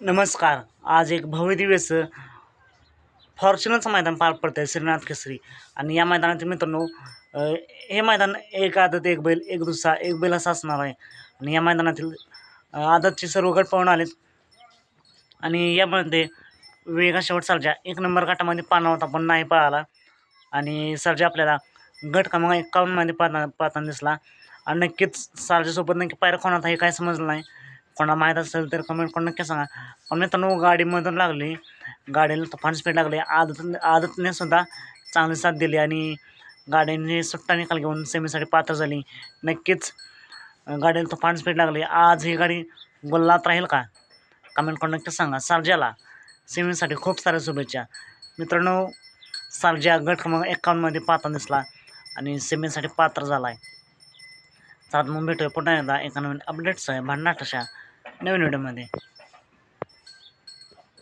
नमस्कार. आज एक भव्य दिवस फॉर्च्युनरचं मैदान पार पडतं आहे श्रीनाथ केसरी. आणि या मैदानातील मित्रांनो हे मैदान एक आदत एक बैल एक दुसरा एक बैल असं असणार आहे. आणि या मैदानातील आदतचे सर्व गट पाहून आलेत. आणि यामध्ये वेगा शेवट सरजा एक नंबर गटामध्ये पाना होता पण नाही पळाला. आणि सरजा आपल्याला गट क्रमांक एकावन्नमध्ये पाहता पाहताना दिसला. आणि नक्कीच सरजासोबत नक्की पायरा कोणाचा हे काय समजलं नाही. कोणा माहीत असेल तर कमेंट करून नक्की सांगा. पण मित्रांनो गाडीमधून लागली. गाडीला तुफान स्पीड लागली. आदत आदतने सुद्धा चांगली साथ दिली आणि गाडीने सुट्टा निकाल घेऊन सेमीसाठी पात्र झाली. नक्कीच गाडीला तुफान स्पीड लागली. आज ही गाडी गोल्लात राहील का? कमेंट करून नक्की सांगा. सर्जाला सेमीसाठी खूप साऱ्या शुभेच्छा. मित्रांनो सर्जा गट क्रमांक एकावन्नमध्ये पात्र दिसला आणि सेमीसाठी पात्र झाला आहे सात मग भेटूया पुन्हा एकदा एका नवीन अपडेट्स आहे भांडणाट अशा नवीन व्हिडिओमध्ये